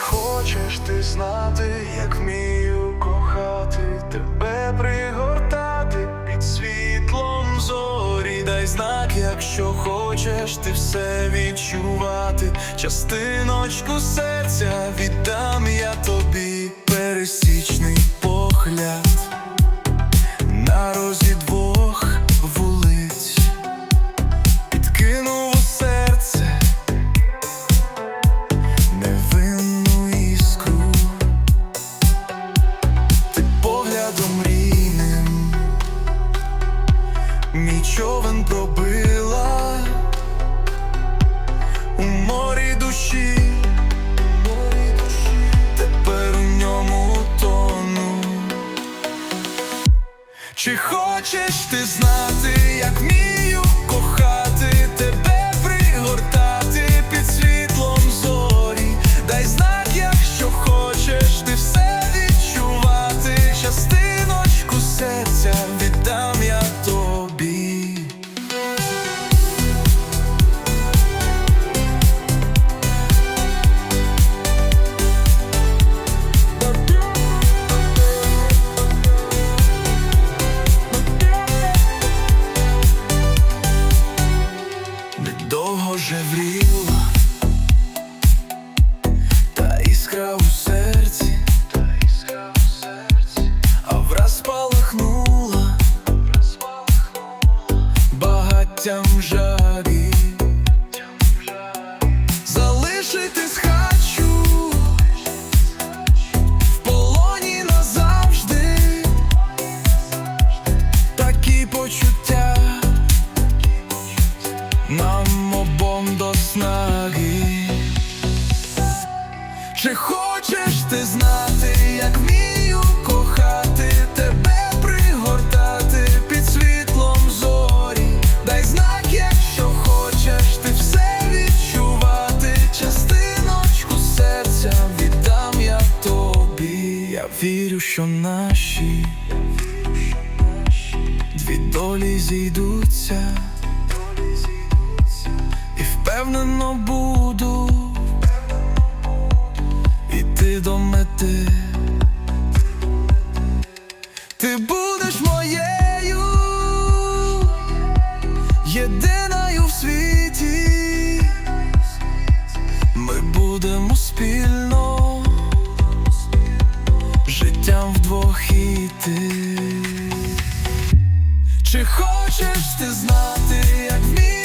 хочеш ти знати, як вмію кохати, тебе пригортати під світлом зорі, дай знак, якщо хочеш ти все відчувати, частиночку серця віддам я тобі, пересічний погляд Чи хочеш ти знати, як вмію Недовго жевріла та іскра у серці, та іскра у серці, а враз спалахнула. Багаттям жарі. Чи хочеш ти знати, як вмію кохати, тебе пригортати під світлом зорі? Дай знак, якщо хочеш ти все відчувати, частиночку серця віддам я тобі. Я вірю, що наші дві долі зійдуться і впевнено буду мети. Ти будеш моєю, єдиною в світі. Ми будемо спільно життям вдвох іти. Чи хочеш ти знати, як вмію